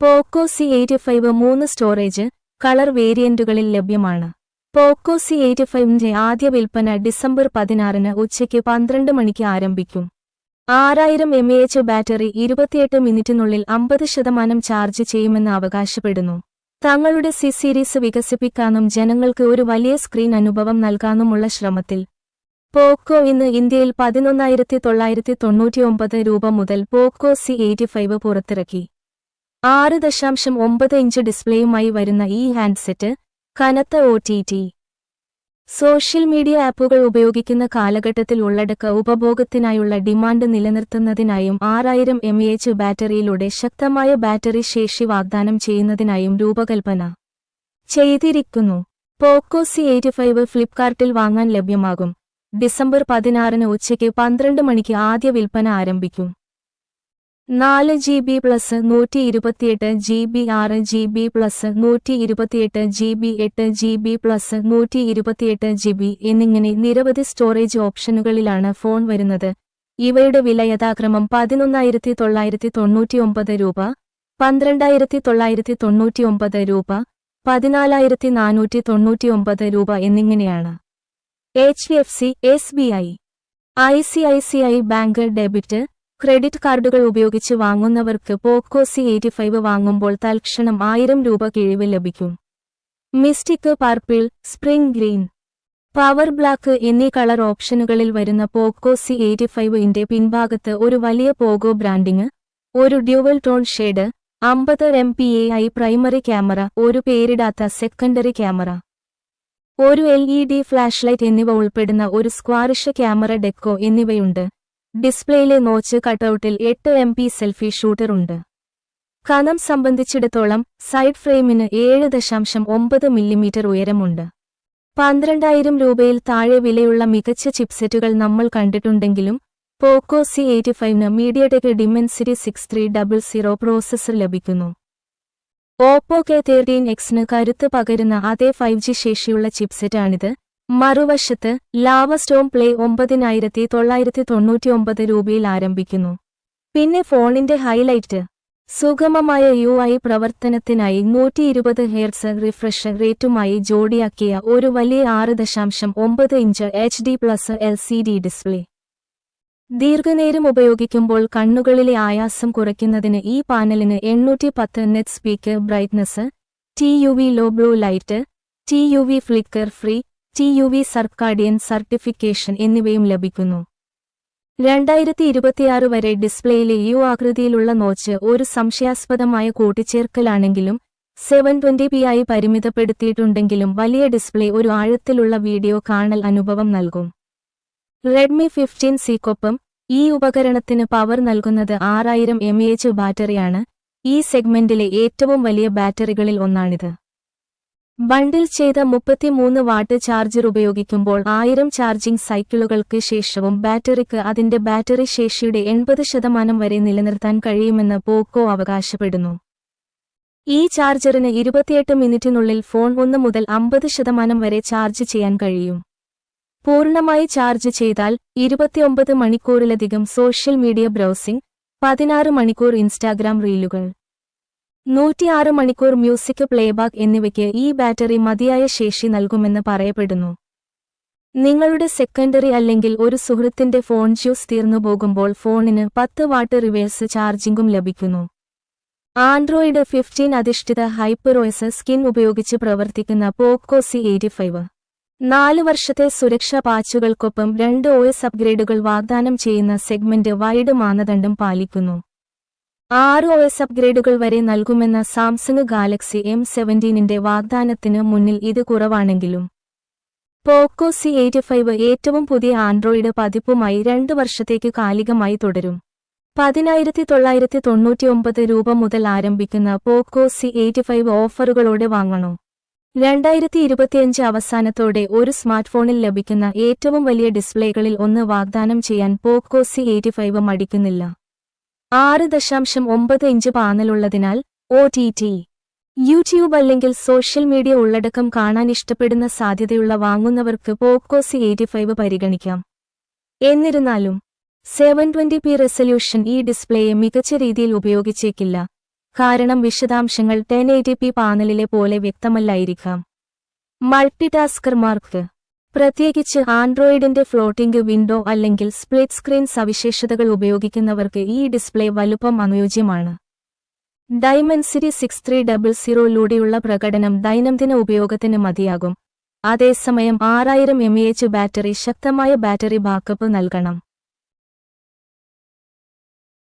പോക്കോ C eight five മൂന്ന് storage colour വേരിയന്റുകളിൽ ലഭ്യമാണ്. പോക്കോ സി എയ്റ്റ് ഫൈവിന്റെ ആദ്യ വിൽപ്പന ഡിസംബർ പതിനാറിന് ഉച്ചയ്ക്ക് പന്ത്രണ്ട് മണിക്ക് ആരംഭിക്കും. ആറായിരം എം എച്ച് ബാറ്ററി ഇരുപത്തിയെട്ട് മിനിറ്റിനുള്ളിൽ അമ്പത് ശതമാനം ചാർജ് ചെയ്യുമെന്ന് അവകാശപ്പെടുന്നു. തങ്ങളുടെ സി സീരീസ് വികസിപ്പിക്കാനും ജനങ്ങൾക്ക് ഒരു വലിയ സ്ക്രീൻ അനുഭവം നൽകാനുമുള്ള ശ്രമത്തിൽ പോക്കോ ഇന്ന് ഇന്ത്യയിൽ പതിനൊന്നായിരത്തി തൊള്ളായിരത്തി തൊണ്ണൂറ്റിയൊമ്പത് രൂപ മുതൽ പോക്കോ സി എയ്റ്റി ഫൈവ് പുറത്തിറക്കി. ആറ് ദശാംശം ഒമ്പത് ഇഞ്ച് ഡിസ്പ്ലേയുമായി വരുന്ന ഈ ഹാൻഡ്സെറ്റ് കനത്ത ഒ സോഷ്യൽ മീഡിയ ആപ്പുകൾ ഉപയോഗിക്കുന്ന കാലഘട്ടത്തിൽ ഉള്ളടക്ക ഉപഭോഗത്തിനായുള്ള ഡിമാൻഡ് നിലനിർത്തുന്നതിനായും ആറായിരം എം എച്ച് ബാറ്ററിയിലൂടെ ശക്തമായ ബാറ്ററി ശേഷി വാഗ്ദാനം ചെയ്യുന്നതിനായും രൂപകൽപ്പന ചെയ്തിരിക്കുന്നു. പോക്കോ സി എയ്റ്റി ഫൈവ് ഫ്ലിപ്കാർട്ടിൽ വാങ്ങാൻ ലഭ്യമാകും. ഡിസംബർ പതിനാറിന് ഉച്ചയ്ക്ക് പന്ത്രണ്ട് മണിക്ക് ആദ്യ വിൽപ്പന ആരംഭിക്കും. നാല് ജി ബി പ്ലസ് നൂറ്റി ഇരുപത്തിയെട്ട് ജി ബി ആറ് ജി ബി പ്ലസ് നൂറ്റി ഇരുപത്തിയെട്ട് ജി ബി എട്ട് ജി ബി പ്ലസ് നൂറ്റി ഇരുപത്തിയെട്ട് ജി ബി എന്നിങ്ങനെ നിരവധി സ്റ്റോറേജ് ഓപ്ഷനുകളിലാണ് ഫോൺ വരുന്നത്. ഇവയുടെ വില യഥാക്രമം പതിനൊന്നായിരത്തി തൊള്ളായിരത്തി തൊണ്ണൂറ്റിയൊമ്പത് രൂപ പന്ത്രണ്ടായിരത്തി തൊള്ളായിരത്തി തൊണ്ണൂറ്റിയൊമ്പത് രൂപ പതിനാലായിരത്തി നാനൂറ്റി തൊണ്ണൂറ്റിയൊമ്പത് രൂപ എന്നിങ്ങനെയാണ്. H D F C S B I I C I C I bank debit credit കാർഡുകൾ ഉപയോഗിച്ച് വാങ്ങുന്നവർക്ക് പോക്കോ സി എയ്റ്റി ഫൈവ് വാങ്ങുമ്പോൾ തൽക്ഷണം ആയിരം രൂപ കിഴിവ് ലഭിക്കും. Mystic purple spring green power black എന്നീ കളർ ഓപ്ഷനുകളിൽ വരുന്ന പോക്കോ സി എയ്റ്റി ഫൈവ് ഇന്റെ പിൻഭാഗത്ത് ഒരു വലിയ പോഗോ ബ്രാൻഡിങ് ഒരു ഡ്യുവൽ ടോൺ ഷെയ്ഡ് അമ്പത് M P A I primary camera ഒരു പേരിടാത്ത സെക്കൻഡറി ക്യാമറ. ഒരു L E D flash light എന്നിവ ഉൾപ്പെടുന്ന ഒരു സ്ക്വാറിഷ് ക്യാമറ ഡെക്കോ എന്നിവയുണ്ട്. ഡിസ്പ്ലേയിലെ നോച്ച് കട്ടൌട്ടിൽ എട്ട് എം പി സെൽഫി ഷൂട്ടർ ഉണ്ട്. കനം സംബന്ധിച്ചിടത്തോളം സൈഡ് ഫ്രെയിമിന് ഏഴ് ദശാംശം ഒമ്പത് മില്ലിമീറ്റർ ഉയരമുണ്ട്. പന്ത്രണ്ടായിരം രൂപയിൽ താഴെ വിലയുള്ള മികച്ച ചിപ്സെറ്റുകൾ നമ്മൾ കണ്ടിട്ടുണ്ടെങ്കിലും പോക്കോ C eighty ഫൈവിന് MediaTek Dimensity six three double zero processor ലഭിക്കുന്നു. ഓപ്പോ കെ തേർട്ടീൻ എക്സിന് കരുത്ത് പകരുന്ന അതേ ഫൈവ് ജി ശേഷിയുള്ള ചിപ്സെറ്റാണിത്. മറുവശത്ത് ലാവ സ്റ്റോം പ്ലേ ഒമ്പതിനായിരത്തി തൊള്ളായിരത്തി തൊണ്ണൂറ്റിയൊമ്പത് രൂപയിൽ ആരംഭിക്കുന്നു. പിന്നെ ഫോണിന്റെ ഹൈലൈറ്റ്. സുഗമമായ യു ഐ പ്രവർത്തനത്തിനായി നൂറ്റി ഇരുപത് ഹെയർസ് റിഫ്രഷ് റേറ്റുമായി ജോഡിയാക്കിയ ഒരു വലിയ ആറ് ദശാംശം ഒമ്പത് inch H D plus L C D display. ദീർഘനേരം ഉപയോഗിക്കുമ്പോൾ കണ്ണുകളിലെ ആയാസം കുറയ്ക്കുന്നതിന് ഈ പാനലിന് എണ്ണൂറ്റി പത്ത് nits peak brightness T U V low blue light T U V flicker free T U V circadian certification എന്നിവയും ലഭിക്കുന്നു. രണ്ടായിരത്തി ഇരുപത്തിയാറ് വരെ ഡിസ്പ്ലേയിലെ യു ആകൃതിയിലുള്ള നോച്ച് ഒരു സംശയാസ്പദമായ കൂട്ടിച്ചേർക്കലാണെങ്കിലും സെവൻ ട്വന്റി പി ആയി പരിമിതപ്പെടുത്തിയിട്ടുണ്ടെങ്കിലും വലിയ ഡിസ്പ്ലേ ഒരു ആഴത്തിലുള്ള വീഡിയോ കാണൽ അനുഭവം നൽകും. റെഡ്മി ഫിഫ്റ്റീൻ സിക്കൊപ്പം ഈ ഉപകരണത്തിന് പവർ നൽകുന്നത് ആറായിരം എം എച്ച് ബാറ്ററിയാണ്. ഈ സെഗ്മെന്റിലെ ഏറ്റവും വലിയ ബാറ്ററികളിൽ ഒന്നാണിത്. ബണ്ടിൽ ചെയ്ത മുപ്പത്തിമൂന്ന് വാട്ട് ചാർജർ ഉപയോഗിക്കുമ്പോൾ ആയിരം ചാർജിംഗ് സൈക്കിളുകൾക്ക് ശേഷവും ബാറ്ററിക്ക് അതിന്റെ ബാറ്ററി ശേഷിയുടെ എൺപത് ശതമാനം വരെ നിലനിർത്താൻ കഴിയുമെന്ന് പോക്കോ അവകാശപ്പെടുന്നു. ഈ ചാർജറിന് ഇരുപത്തിയെട്ട് മിനിറ്റിനുള്ളിൽ ഫോൺ ഒന്ന് മുതൽ അമ്പത് ശതമാനം വരെ ചാർജ് ചെയ്യാൻ കഴിയും. പൂർണമായി ചാർജ് ചെയ്താൽ ഇരുപത്തിയൊമ്പത് മണിക്കൂറിലധികം സോഷ്യൽ മീഡിയ ബ്രൗസിംഗ് പതിനാറ് മണിക്കൂർ ഇൻസ്റ്റാഗ്രാം റീലുകൾ നൂറ്റിയാറ് മണിക്കൂർ മ്യൂസിക് പ്ലേബാക്ക് എന്നിവയ്ക്ക് ഈ ബാറ്ററി മതിയായ ശേഷി നൽകുമെന്ന് പറയപ്പെടുന്നു. നിങ്ങളുടെ സെക്കൻഡറി അല്ലെങ്കിൽ ഒരു സുഹൃത്തിന്റെ ഫോൺ ജ്യൂസ് തീർന്നു പോകുമ്പോൾ ഫോണിന് പത്ത് വാട്ട് റിവേഴ്സ് ചാർജിംഗും ലഭിക്കുന്നു. ആൻഡ്രോയിഡ് ഫിഫ്റ്റീൻ അധിഷ്ഠിത ഹൈപ്പറോയ്സ് സ്കിൻ ഉപയോഗിച്ച് പ്രവർത്തിക്കുന്ന പോക്കോ സി എയ്റ്റി ഫൈവ്. നാല് വർഷത്തെ സുരക്ഷാ പാച്ചുകൾക്കൊപ്പം രണ്ട് എസ് അപ്ഗ്രേഡുകൾ വാഗ്ദാനം ചെയ്യുന്ന സെഗ്മെന്റ് വൈഡ് മാനദണ്ഡം പാലിക്കുന്നു. ആറ് ഒ എസ് അപ്ഗ്രേഡുകൾ വരെ നൽകുമെന്ന സാംസങ് ഗാലക്സി എം സെവന്റീനിന്റെ വാഗ്ദാനത്തിന് മുന്നിൽ ഇത് കുറവാണെങ്കിലും. പോക്കോ സി എയ്റ്റി ഫൈവ് ഏറ്റവും പുതിയ ആൻഡ്രോയിഡ് പതിപ്പുമായി രണ്ട് വർഷത്തേക്ക് കാലികമായി തുടരും. പതിനായിരത്തി തൊള്ളായിരത്തി തൊണ്ണൂറ്റിയൊമ്പത് രൂപ മുതൽ ആരംഭിക്കുന്ന പോക്കോ സി എയ്റ്റി ഫൈവ് ഓഫറുകളോടെ വാങ്ങണോ? രണ്ടായിരത്തി ഇരുപത്തിയഞ്ച് അവസാനത്തോടെ ഒരു സ്മാർട്ട്ഫോണിൽ ലഭിക്കുന്ന ഏറ്റവും വലിയ ഡിസ്പ്ലേകളിൽ ഒന്ന് വാഗ്ദാനം ചെയ്യാൻ പോക്കോ സി എയ്റ്റി ഫൈവ് മടിക്കുന്നില്ല. ആറ് ദശാംശം ഒമ്പത് ഇഞ്ച് പാനലുള്ളതിനാൽ ഒ ടി ടി. യൂട്യൂബ് അല്ലെങ്കിൽ സോഷ്യൽ മീഡിയ ഉള്ളടക്കം കാണാൻ ഇഷ്ടപ്പെടുന്ന സാധ്യതയുള്ള വാങ്ങുന്നവർക്ക് പോക്കോ സി എയ്റ്റി ഫൈവ് പരിഗണിക്കാം. എന്നിരുന്നാലും സെവൻ ട്വന്റി പി റെസൊല്യൂഷൻ ഈ ഡിസ്പ്ലേയെ മികച്ച രീതിയിൽ ഉപയോഗിച്ചേക്കില്ല. കാരണം വിശദാംശങ്ങൾ ടെൻ എയ്റ്റി പി പാനലിലെ പോലെ വ്യക്തമല്ലായിരിക്കാം. മൾട്ടിടാസ്കർമാർക്ക് പ്രത്യേകിച്ച് ആൻഡ്രോയിഡിന്റെ ഫ്ലോട്ടിംഗ് വിൻഡോ അല്ലെങ്കിൽ സ്പ്ലിറ്റ് സ്ക്രീൻ സവിശേഷതകൾ ഉപയോഗിക്കുന്നവർക്ക് ഈ ഡിസ്പ്ലേ വലുപ്പം അനുയോജ്യമാണ്. ഡൈമെൻസിറ്റി സിക്സ് ത്രീ ഡബിൾ സീറോയിലൂടെയുള്ള പ്രകടനം ദൈനംദിന ഉപയോഗത്തിന് മതിയാകും. അതേസമയം ആറായിരം എം എച്ച് ബാറ്ററി ശക്തമായ ബാറ്ററി ബാക്കപ്പ് നൽകണം.